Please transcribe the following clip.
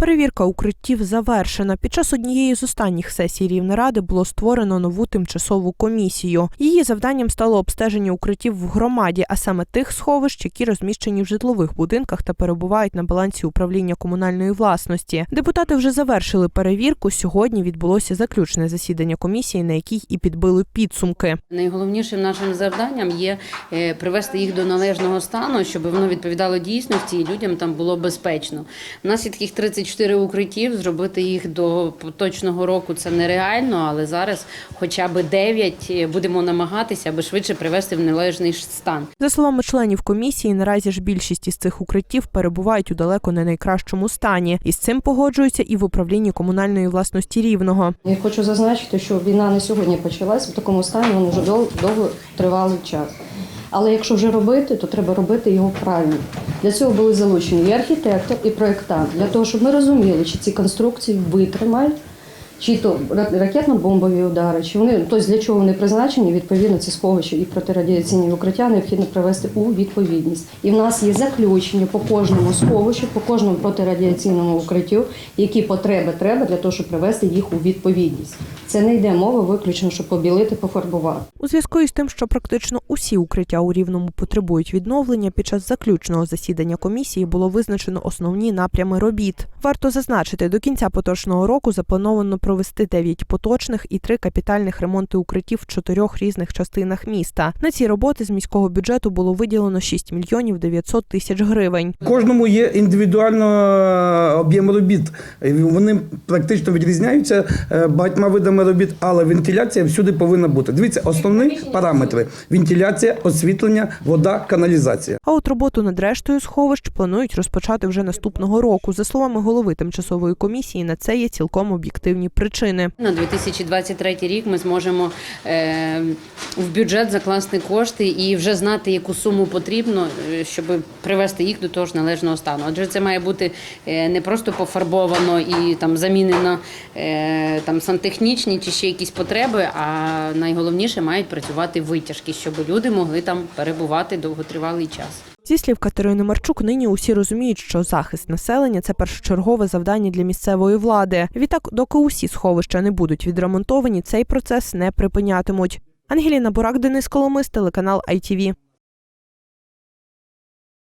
Перевірка укриттів завершена. Під час однієї з останніх сесій Рівнеради було створено нову тимчасову комісію. Її завданням стало обстеження укриттів в громаді, а саме тих сховищ, які розміщені в житлових будинках та перебувають на балансі управління комунальної власності. Депутати вже завершили перевірку. Сьогодні відбулося заключне засідання комісії, на якій і підбили підсумки. Найголовнішим нашим завданням є е, привести їх до належного стану, щоб воно відповідало дійсності і людям там було безпечно. У нас є таких 34 укриттів. Зробити їх до поточного року це нереально, але зараз хоча б 9 будемо намагатися, аби швидше привести в належний стан. За словами членів комісії, наразі ж більшість із цих укриттів перебувають у далеко не найкращому стані. І з цим погоджуються і в управлінні комунальної власності рівного. Я хочу зазначити, що війна не сьогодні почалась в такому стані, вона вже довго тривалий час. Але якщо вже робити, то треба робити його правильно. Для цього були залучені і архітектор, і проєктант, для того, щоб ми розуміли, чи ці конструкції витримають, чи то ракетно-бомбові удари, чи вони тобто для чого вони призначені, відповідно, ці сховища і протирадіаційні укриття необхідно привести у відповідність. І в нас є заключення по кожному сховищу, по кожному протирадіаційному укриттю, які потреби треба для того, щоб привести їх у відповідність. Це не йде мова виключно, щоб побілити, пофарбувати. У зв'язку із тим, що практично усі укриття у рівному потребують відновлення, під час заключного засідання комісії було визначено основні напрями робіт. Варто зазначити, до кінця поточного року заплановано провести 9 поточних і 3 капітальних ремонти укриттів в чотирьох різних частинах міста. На ці роботи з міського бюджету було виділено 6 мільйонів 900 тисяч гривень. Кожному є індивідуально е, об'єм робіт. Вони практично відрізняються е, багатьма видами робіт, але вентиляція всюди повинна бути. Дивіться, основні параметри: вентиляція, освітлення, вода, каналізація. А от роботу над рештою сховищ планують розпочати вже наступного року. За словами голови тимчасової комісії, на це є цілком об'єктивні причини. На 2023 рік ми зможемо е, в бюджет закласти кошти і вже знати, яку суму потрібно, е, щоб привести їх до того ж належного стану. Адже це має бути е, не просто пофарбовано і там замінено там сантехнічні чи ще якісь потреби, а найголовніше мають працювати витяжки, щоб люди могли там перебувати довготривалий час. Зі слів Катерини Марчук, нині усі розуміють, що захист населення це першочергове завдання для місцевої влади. Відтак, доки усі сховища не будуть відремонтовані, цей процес не припинятимуть. Ангеліна Бурак, Денис Коломис, телеканал ITV.